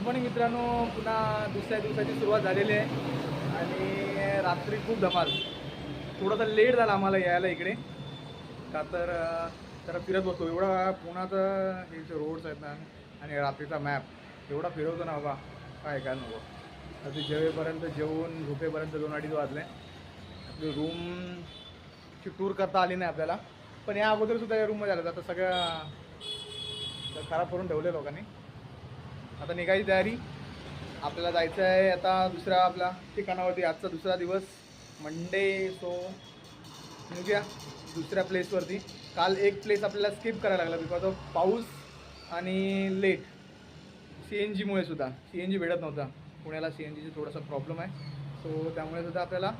Good morning मित्रांनो. पुन्हा दुसऱ्या दिवसाची सुरुवात झालेली आहे. आणि रात्री खूप धमाल. थोडासा लेट झाला आम्हाला यायला इकडे. का तर जरा फिरत बसतो. एवढा पुण्याचा हे जे रोड्स आहेत ना आणि रात्रीचा मॅप एवढा फिरवतो ना बाबा काय काय नको. तर ते जेवेपर्यंत जेवून झोपेपर्यंत दोन अडीच वाजले. आपली रूमची टूर करता आली नाही आपल्याला. पण या अगोदरसुद्धा या रूममध्ये आलं आता सगळ्या खराब करून ठेवले लोकांनी. आता निघायची तयारी. आपल्याला जायचं आहे आता दुसऱ्या आपल्या ठिकाणावरती आजचा दुसरा दिवस. मंडे सो निघूया दुसऱ्या प्लेसवरती काल एक प्लेस आपल्याला स्किप करायला लागला बिकॉज ऑफ पाऊस आणि लेट सी एन जीमुळे सुद्धा. सी एन जी भेटत नव्हता. पुण्याला सी एन जीचा थोडासा प्रॉब्लेम आहे. सो त्यामुळे सुद्धा आपल्याला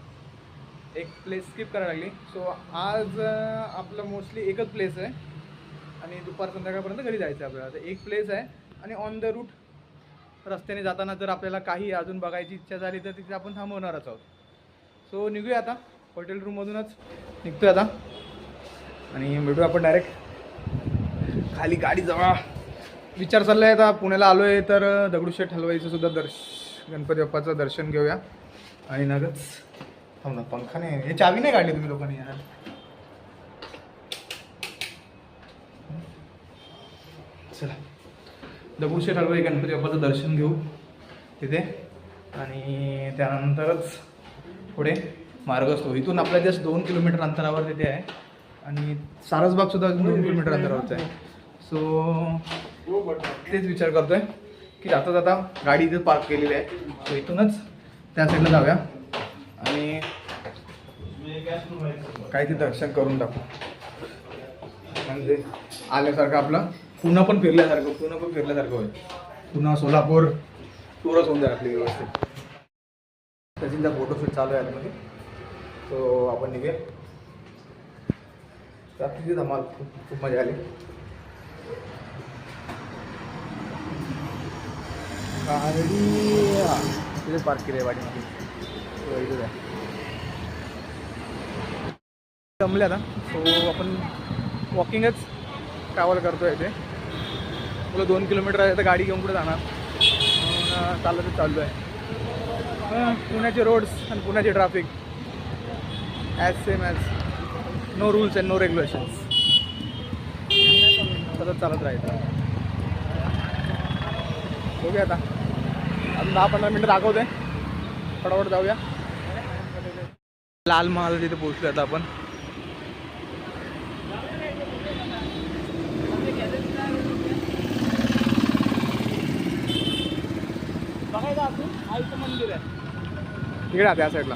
एक प्लेस स्किप करायला लागली. सो आज आपलं मोस्टली एकच प्लेस आहे. आणि दुपार संध्याकाळपर्यंत घरी जायचं आहे आपल्याला. तर एक प्लेस आहे आणि ऑन द रूट रस्त्याने जाताना जर आपल्याला काही अजून बघायची इच्छा झाली तर तिथे आपण थांबवणारच आहोत. सो निघूया आता. हॉटेल रूममधूनच निघतोय आता. आणि भेटूया आपण डायरेक्ट खाली गाडी जवळ. विचार चालला आहे आता. पुण्याला आलो आहे तर दगडूशेठ हलवाईचं सुद्धा दर्श गणपती बाप्पाचं दर्शन घेऊया. आणि नगच हो ना पंखा नाही हे चावी नाही काढली तुम्ही लोकांनी? यार चला. दगडूशेठ हलवाई गणपती बाप्पाचं दर्शन घेऊ तिथे. आणि त्यानंतरच पुढे मार्ग असतो. इथून आपल्या जस्ट दोन किलोमीटर अंतरावर तिथे आहे. आणि सारसबागसुद्धा दोन किलोमीटर अंतरावरचं आहे. सो तेच विचार करतो आहे की जाता जाता गाडी इथे पार्क केलेली आहे. सो इथूनच त्या साईडला जाऊया. आणि काही ते दर्शन करून टाकू. म्हणजे आल्यासारखं आपलं पुन्हा पण फिरल्यासारखं पुन्हा पण फिरल्यासारखं होईल. पुन्हा सोलापूर. टूरच होऊन जाईल आपली व्यवस्थित. सचिनचा फोटोशूट चालू आहे आतमध्ये. तो आपण निघूया. रात्रीची धमाल खूप खूप मजा आली. हा, तिथे पार्क केली आहे वाडीमध्ये. तो इथेच आहे. जमले आता. सो आपण वॉकिंगच ट्रॅव्हल करतो आहे इथे. तुला दोन किलोमीटर आहे तर गाडी घेऊन कुठे जाणार? म्हणून चालतच चाललो आहे पुण्याचे रोड्स आणि पुण्याचे traffic as same as no rules and no regulations सतत चालत राहायचं. बघूया आता. अजून दहा पंधरा मिनटं दाखवते. फटाफट जाऊया. लाल महाल तिथे पोहोचलो आता आपण बघायचं असून आईचं मंदिर आहे इकडे आता त्या साईडला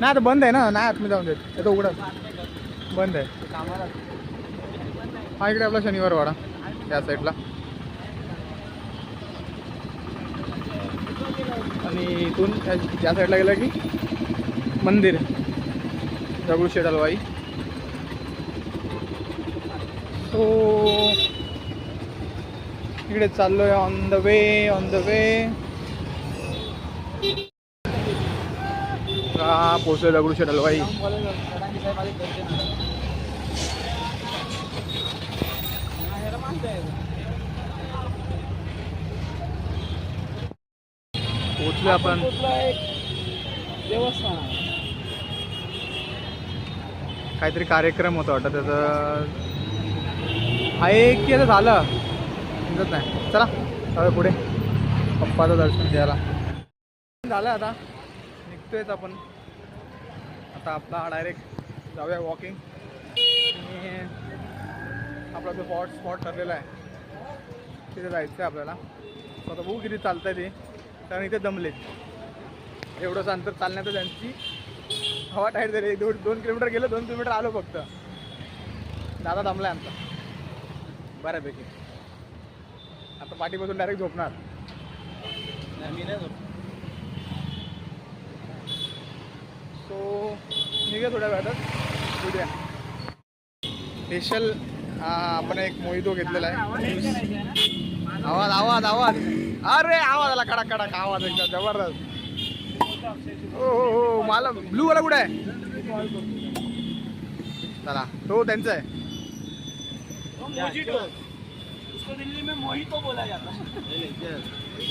नाही आता बंद आहे ना. नाही आतमध्ये जाऊन देत. येतो उघडा. बंद आहे. हा इकडे आपला शनिवार वाडा. त्या साईडला आणि इथून त्या साईडला गेला की मंदिर. दगडूशेठ हलवाई सो इकडे चाललोय on the way on the way हा पोचलोय दगडूशेठ हलवाई पोचलो आपण. काहीतरी कार्यक्रम होता वाटतं त्याचं. आहे की आता झालं. समजत नाही. चला जाऊया पुढे. पप्पाचं दर्शन घ्यायला. झालं आता. निघतोयच आपण. आता आपला डायरेक्ट जाऊया वॉकिंग आणि आपला जो स्पॉट स्पॉट ठरलेला आहे तिथे जायचं आहे आपल्याला आता बघू किती चालतं आहे ते. कारण इथे दमलेत. एवढंच अंतर चालण्याचं त्यांची हवा टाईट झाली. एक दोन दोन किलोमीटर गेलं दोन किलोमीटर आलो फक्त. दादा दमलाय आमचा. बऱ्यापैकी. आता पाठीपासून डायरेक्ट झोपणार. मी नाही सो निघा थोड्या वेळातच. उद्या. स्पेशल आपण एक मोहितो घेतलेला आहे. आवाज आवाज आवाज. अरे आवाज आला कडक कडक. आवाज एकदम जबरदस्त. हो हो हो. मला ब्लू वाला कुठे आहे? चला तो त्यांचा आहे. इसको दिल्ली में मोहितो बोला जाता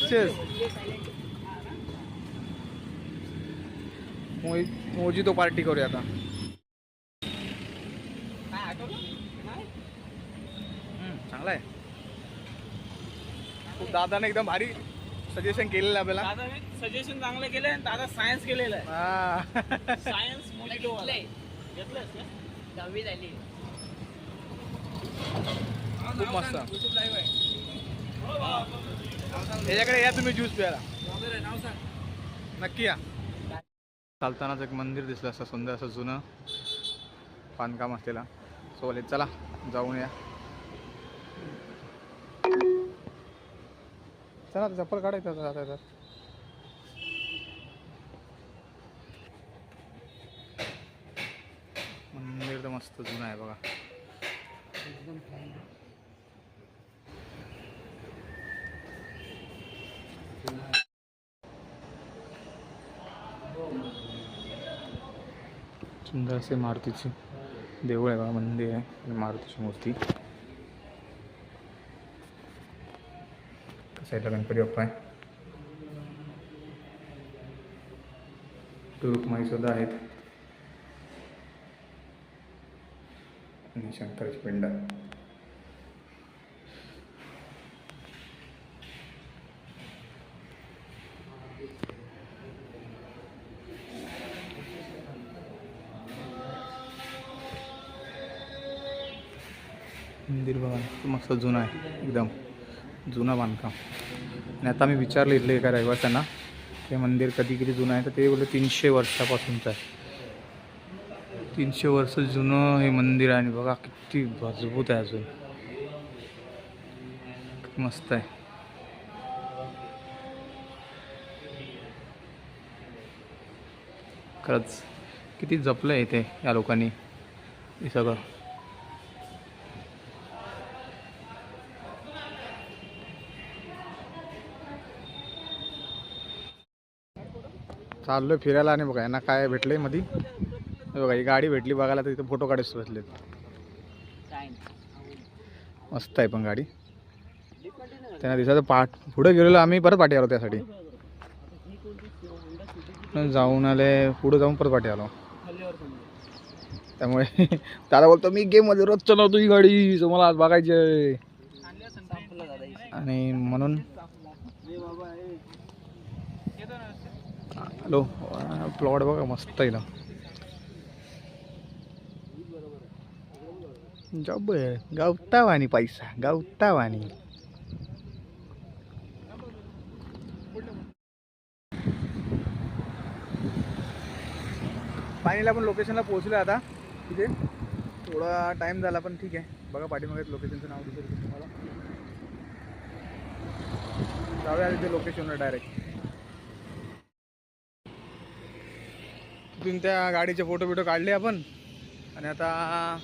चेस मोजी तो पार्टी करूया आता. चांगला आहे. खूप दादाने एकदम भारी सजेशन केलेलं आहे आपल्याला. दादा सजेशन चांगलं केलंय आणि दादा सायन्स केलेलं आहे. हा. सायन्स? दहावी झाली. खूप मस्त. याच्याकडे या तुम्ही ज्यूस प्यायला. नक्की या. चालतानाच एक मंदिर दिसलं असं सुंदर असं जुनं. बांधकाम असलेला. सोले चला जाऊन या. चला आता चप्पल काढायचं आता येतात मंदिर तर मस्त जुनं आहे बघा. सुंदर असे मारुतीचे देऊळ आहे बा मंदिर आहे मारुतीची मूर्ती. साईडला गणपती बाप्पा आहे. रुक्माई सुद्धा आहेत. आणि शंकराची पिंड आहे. मंदिर बघा मस्त जुनं आहे एकदम जुनं बांधकाम. आणि आता मी विचारलं इथले एका रहिवाशांना ते मंदिर कधी किती जुनं आहे? तर ते बोलले तीनशे वर्षापासूनचं आहे. तीनशे वर्ष जुनं हे मंदिर आहे आणि बघा किती मजबूत आहे अजून. मस्त आहे. खरंच किती जपलं आहे ते या लोकांनी हे सगळं. चाललोय फिरायला आणि बघा यांना काय भेटलंय मधी. बघा ही गाडी भेटली बघायला तर इथे फोटो काढायचे बसले मस्त आहे पण गाडी. त्यांना दिसायचं पाठ पुढे गेलेलो आम्ही परत पाठी आलो त्यासाठी. जाऊन आले पुढे जाऊन परत पाठी आलो. त्यामुळे दादा बोलतो मी गेममध्ये रोज चलावतो ही गाडी मला आज बघायची आहे. आणि म्हणून हॅलो प्लॉट बघा मस्त आहे ना. जॉब गावतावानी पैसा गावतावानी. फायनली आपण लोकेशनला पोहोचलो आता तिथे थोडा टाईम झाला पण ठीक आहे. बघा पाठीमागे लोकेशनचं नाव दिसेल तुम्हाला. जाऊया तिथे लोकेशनला डायरेक्ट तिथून त्या गाडीचे फोटो बिटो काढले आपण. आणि आता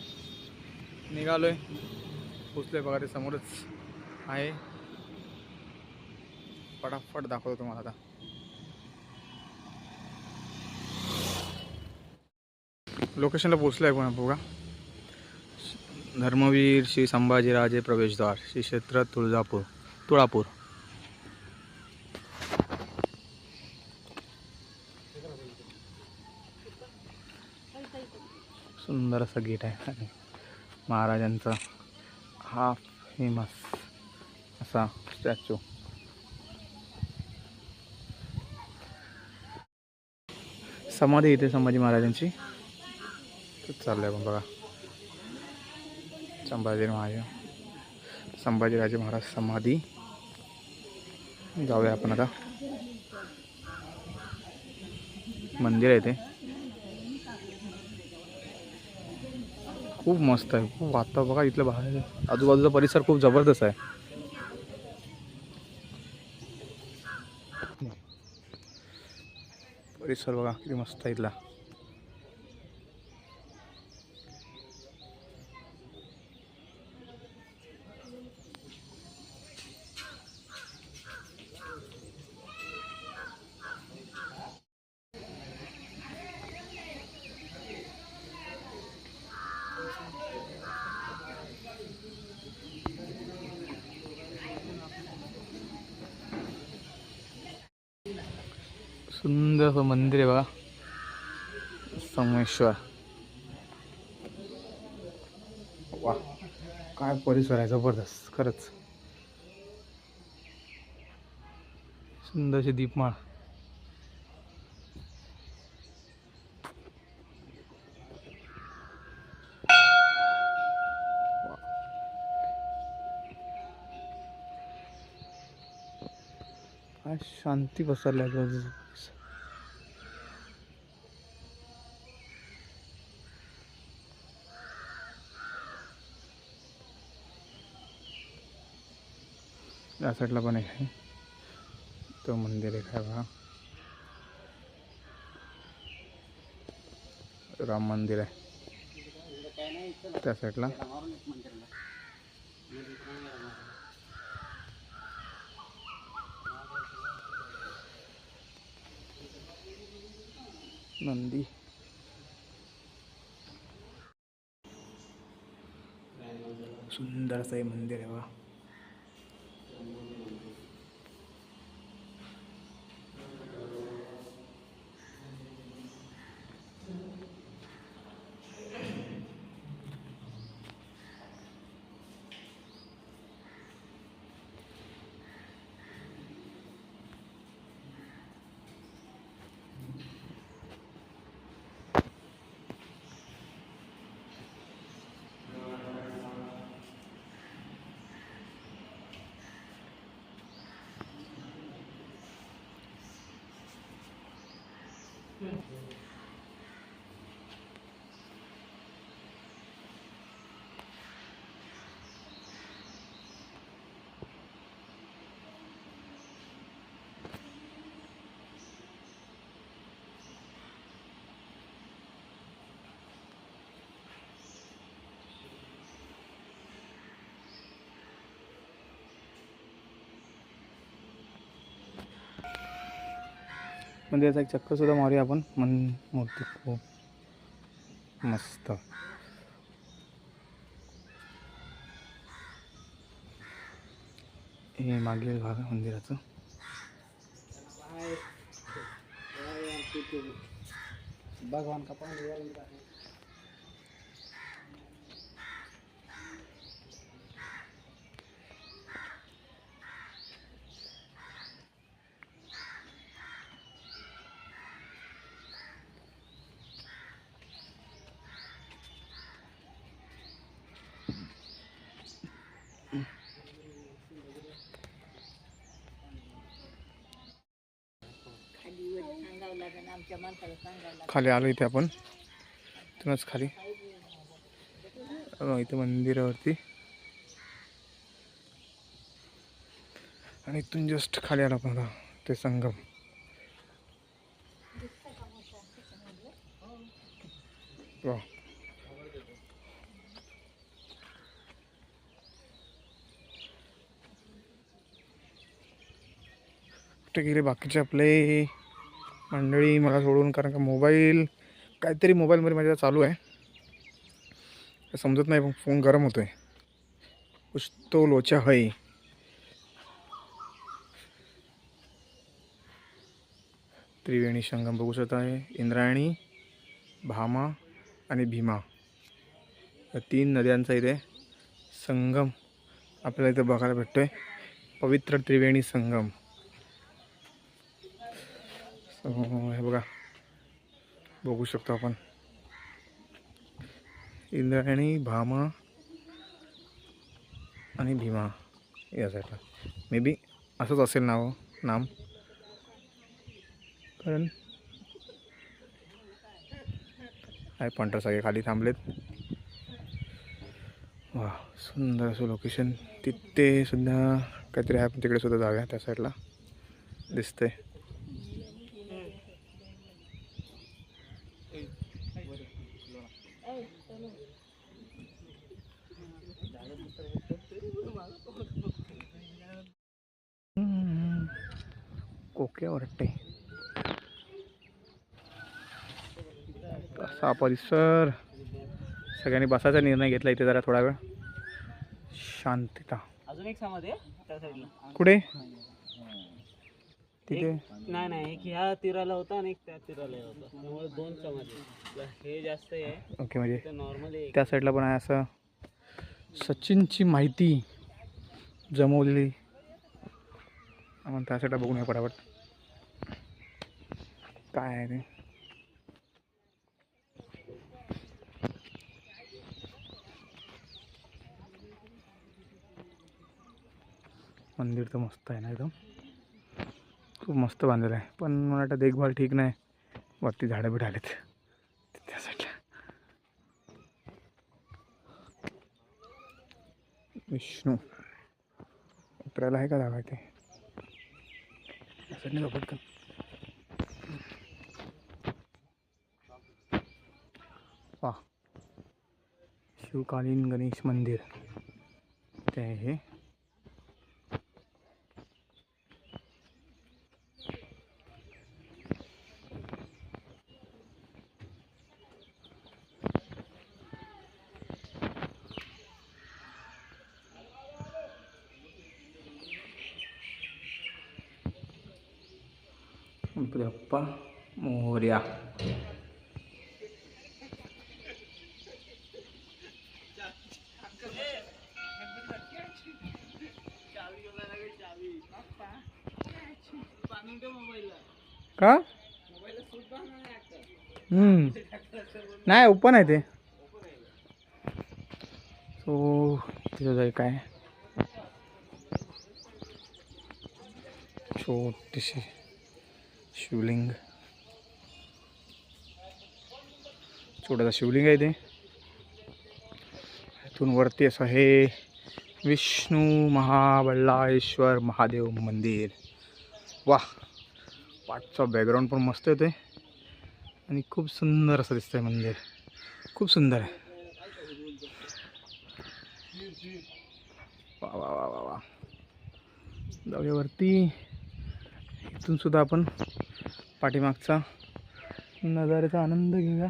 निघालोय. पोचलोय बघा ते समोरच आहे. फटाफट दाखवतो तुम्हाला आता. लोकेशनला पोचलोय पण बघा. धर्मवीर श्री संभाजीराजे प्रवेशद्वार श्री क्षेत्र तुळजापूर तुळापूर. सुंदर असं गेट आहे. आणि महाराजांचा हा फेमस असा स्टॅच्यू समाधी इथे संभाजी महाराजांची. चाललंय पण बघा. संभाजी महाराज. संभाजीराजे महाराज समाधी. जाऊया आपण आता. मंदिर आहे ते. खूप मस्त आहे. खूप आता बघा इथलं बाहेर. आजूबाजूचा परिसर खूप जबरदस्त आहे. परिसर बघा किती मस्त आहे इथला. सोमेश्वर वा काय परिसर आहे जबरदस्त खरंच. सुंदरशी दीपमाळ. काय शांती पसरल्या त्या साईडला पण एक आहे. तो मंदिर एक आहे बघा. राम मंदिर आहे. त्या साईडला नंदी. सुंदर असं हे मंदिर आहे बघा. Good. मंदिराचा एक चक्करसुद्धा मारूया आपण मन मूर्ती खूप मस्त हे मागील भाग मंदिराचं भगवान का पाणी खाली आलो इथे आपण. इथूनच खाली. अं, इथे मंदिरावरती. आणि इथून जस्ट खाली आलो आपण ते संगम. वा. कुठे गेले बाकीचे आपले? मंडळी मला सोडून कारण का मोबाईल काहीतरी मोबाईलमध्ये माझ्या चालू आहे. समजत नाही पण फोन गरम होतोय. कुछ तो लोचा है त्रिवेणी संगम बघू शकत आहे इंद्रायणी भामा आणि भीमा. या तीन नद्यांचा इथे संगम आपल्याला इथं बघायला भेटतोय. पवित्र त्रिवेणी संगम. हो, हे बघा. बघू शकतो आपण. इंद्रायणी भामा आणि भीमा या साईडला. मे बी असंच असेल नाव नाम. कारण आहे पंटर सगळे खाली थांबलेत. वा सुंदर असं लोकेशन तिथे सुद्धा काहीतरी आहे पण तिकडे सुद्धा जाऊया त्या साईडला. दिसतंय. वाटते असा परिसर. सगळ्यांनी बसायचा निर्णय घेतला इथे जरा थोडा वेळ. शांतता. अजून एक साईडला. कुठे? तिथे? नाही नाही एक ह्या तीराला होता आणि एक त्या तीराला होता. त्यामुळे दोन समाधी हे जास्त आहे. ओके म्हणजे नॉर्मली त्या साईडला पण आहे असं. सचिनची माहिती जमवलेली. आपण त्या साईडला बघून पटापट काय आहे ते? मंदिर तर मस्त आहे ना एकदम. खूप मस्त बांधलेलं आहे. पण मला वाटतं देखभाल ठीक नाही. वरती झाडं बिडं आलेत. त्या विष्णू. उतरायला आहे का जागा ते असं नाही पटकन वा शिवकालीन गणेश मंदिर. ते आहे. हे गणपती बाप्पा मोर्या का हम्म. नाही ओपन आहे ते. सो तिथं जाईल काय? छोटीशी शिवलिंग. छोटासा शिवलिंग आहे ते. इथून वरती असं हे विष्णू महाबळाश्वर महादेव मंदिर. वा पाठचा बॅकग्राऊंड पण मस्त येते आणि खूप सुंदर असं दिसतंय मंदिर. खूप सुंदर आहे. वा वा वा वा वा. जाऊया इथून सुद्धा आपण पाठीमागचा नजाऱ्याचा आनंद घेऊया.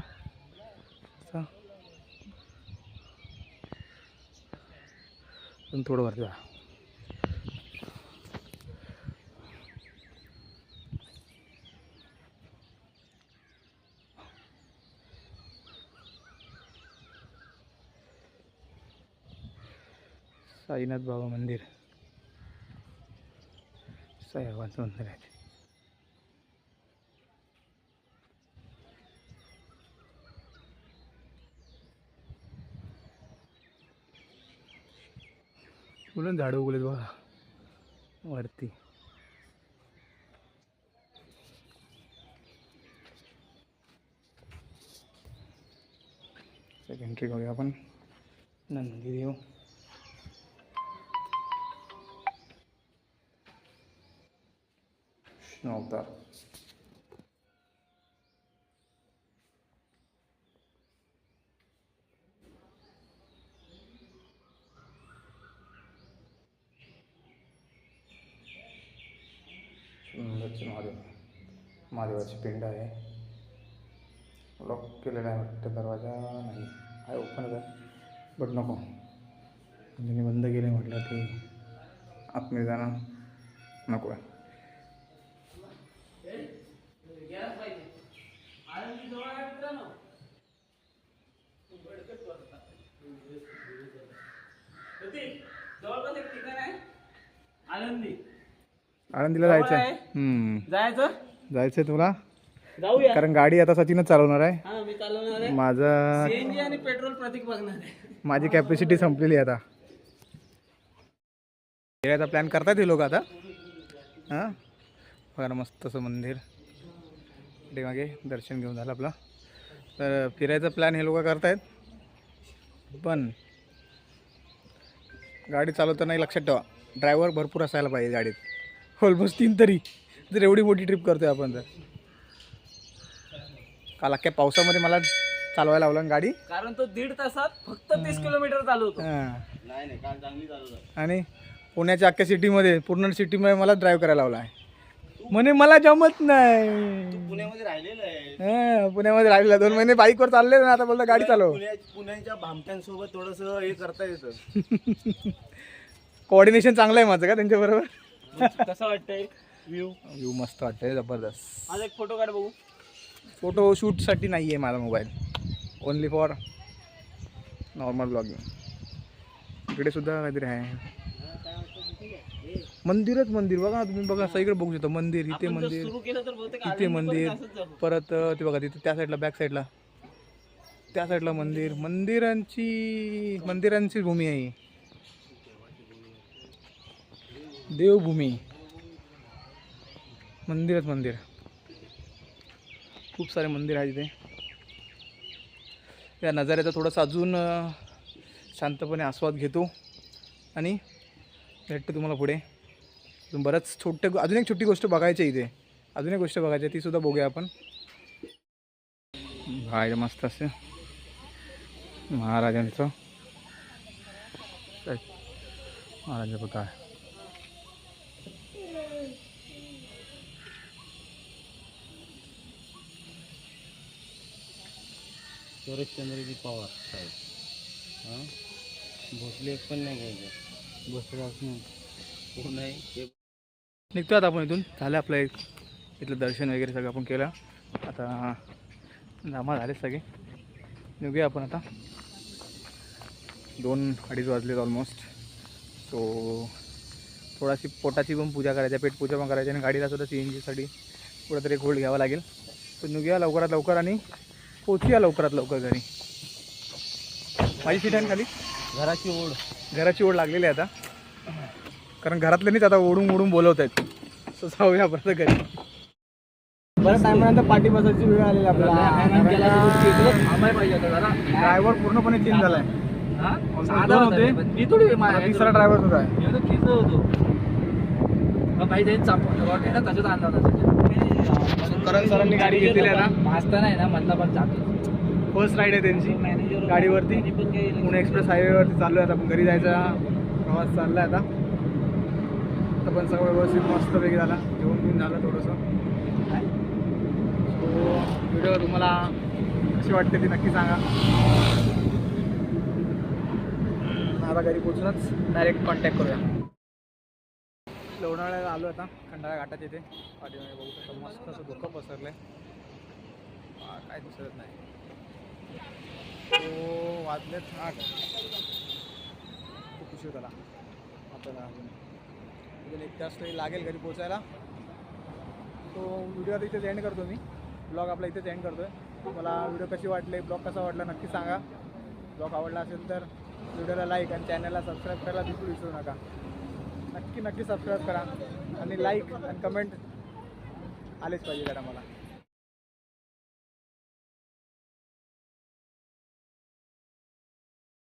पण थोडं वरती जा. साईनाथ बाबा मंदिर. साईबाबांचं मंदिर आहे ते. झाड झाडं उगलेत बघा. वरती. एंट्री करूया आपण. नंदीदेव. विष्णू अवतार महादेव महादेवाची पिंड आहे. लॉक केलेला आहे वाटतं दरवाजा नाही. आहे ओपनच आहे? बट नको. म्हणजे मी बंद केले म्हटलं की आतमध्ये जाणं नको आहे जवळपास एक ठिकाण आहे आनंदी जवळ जायचं? हम्म. जायचं? जायचंय तुला? जाऊया. कारण गाडी आता सचिनच चालवणार आहे. हा मी चालवणार आहे. माझं सीएनजी आणि पेट्रोल प्रतीक बघणार आहे. माझी कॅपॅसिटी संपलेली आहे आता. फिरायचा प्लॅन करतात हे लोक आता. हां? ना मस्त असं मंदिर. इकडे मागे दर्शन घेऊन झालं आपलं. तर फिरायचा प्लॅन हे लोक करतायत. पण गाडी चालवताना लक्षात ठेवा. ड्रायव्हर भरपूर असायला पाहिजे गाडीत. ऑलमोस्ट तीन तरी. जर एवढी मोठी ट्रिप करतोय आपण तर. काल अख्ख्या पावसामध्ये मला चालवायला लावलं गाडी. कारण तो दीड तासात फक्त तीस किलोमीटर चालवतो हां. चालवतो आणि पुण्याच्या अख्ख्या सिटीमध्ये पूर्ण सिटीमध्ये मला ड्राईव्ह करायला लावला आहे. म्हणे मला जमत नाही. पुण्यामध्ये राहिलेलं आहे. हा, पुण्यामध्ये राहिलेला दोन महिने बाईकवर चालले ना आता बोलतो गाडी चालव. पुण्याच्या भामट्यांसोबत थोडस हे करता येतं. कोऑर्डिनेशन चांगलं आहे माझं का त्यांच्याबरोबर कसं वाटतंय? व्ह्यू व्ह्यू मस्त वाटतंय जबरदस्त. आज एक फोटो काढ बघू. फोटो शूटसाठी नाही आहे माझा mobile only for normal blogging इकडे सुद्धा काहीतरी आहे. मंदिरच मंदिर. बघा ना तुम्ही बघा सगळीकडे बघू शकता. मंदिर इथे आपण जर मंदिर सुरू केलं तर बहुतेक इथे मंदिर जाऊ. परत अं, ते बघा तिथे त्या साईडला बॅक साईडला त्या साईडला मंदिर. मंदिरांची मंदिरांची भूमी आहे. ही. देवभूमी. मंदिरच मंदिर. खूप सारे मंदिर आहे तिथे या नजाऱ्याचा थोडासा अजून शांतपणे आस्वाद घेतो. आणि भेटतो तुम्हाला पुढे. अजून बरंच छोटे अजून एक छोटी गोष्ट बघायची आहे इथे. अजून एक गोष्ट बघायची आहे ती सुद्धा बघूया आपण. बाहेर मस्त असे. महाराजांचं. काय? महाराजा पुतळा शरदचंद्रजी पवार साहेब. हां? भोसले पण नाही घ्यायचं. भोसले कोण आहे? ते निघतो आता आपण इथून. झालं आपलं एक इथलं दर्शन वगैरे सगळं आपण केलं. आता जमा झाले सगळे. निघूया आपण आता. दोन अडीच वाजलेत ऑलमोस्ट सो थोडाशी पोटाची पण पूजा करायची पेटपूजा पण करायची आणि गाडीला सुद्धा सी एन जीसाठी कुठेतरी होल्ड घ्यावा लागेल. तर निघूया लवकरात लवकर आणि पोचूया लवकरात लवकर घरी. माझी सीट आहे ना खाली? घराची ओढ. घराची ओढ लागलेली आहे आता. कारण घरातल्यांनीच आता ओढून ओढून बोलवत आहेत सो जाऊया परत घरी. बऱ्याच टायमानंतर पाठी बसायची वेळ आलेली आपल्याला. ड्रायव्हर पूर्णपणे चेंज झालाय तिसरा ड्रायव्हर सुद्धा आहे करण सरांनी गाडी घेतलेली आहे ना? फर्स्ट राईड आहे त्यांची. गाडीवरती. पुणे एक्सप्रेस हायवेवरती चाललो आहे आता. आपण घरी जायचा प्रवास चालला आहे आता. आता पण सगळं व्यवस्थित मस्त वेग झाला. जेवण पिऊन झालं थोडंसं. सो व्हिडिओ तुम्हाला कशी वाटते ती नक्की सांगा. आता घरी पोचूनच डायरेक्ट कॉन्टॅक्ट करूया. लोणावळ्याला आलो आता खंडाळा घाटात येते पाठीमागे बघू शकता. मस्त असं धुकं पसरलं आहे काय दिसत नाही. तो वाजलेत आठ. खूप उशीर झाला. आपल्याला अजून अजून एक तास तरी लागेल घरी पोचायला तो व्हिडिओ आता इथेच एंड करतो मी. ब्लॉग आपला इथेच एंड करतो आहे मला व्हिडिओ कशी वाटले ब्लॉग कसा वाटला नक्की सांगा. ब्लॉग आवडला असेल तर व्हिडिओला लाईक आणि चॅनलला सबस्क्राईब करायला बिलकुल विसरू नका. नक्की नक्की सबस्क्राईब करा. आणि लाईक आणि कमेंट आलेच पाहिजे जरा मला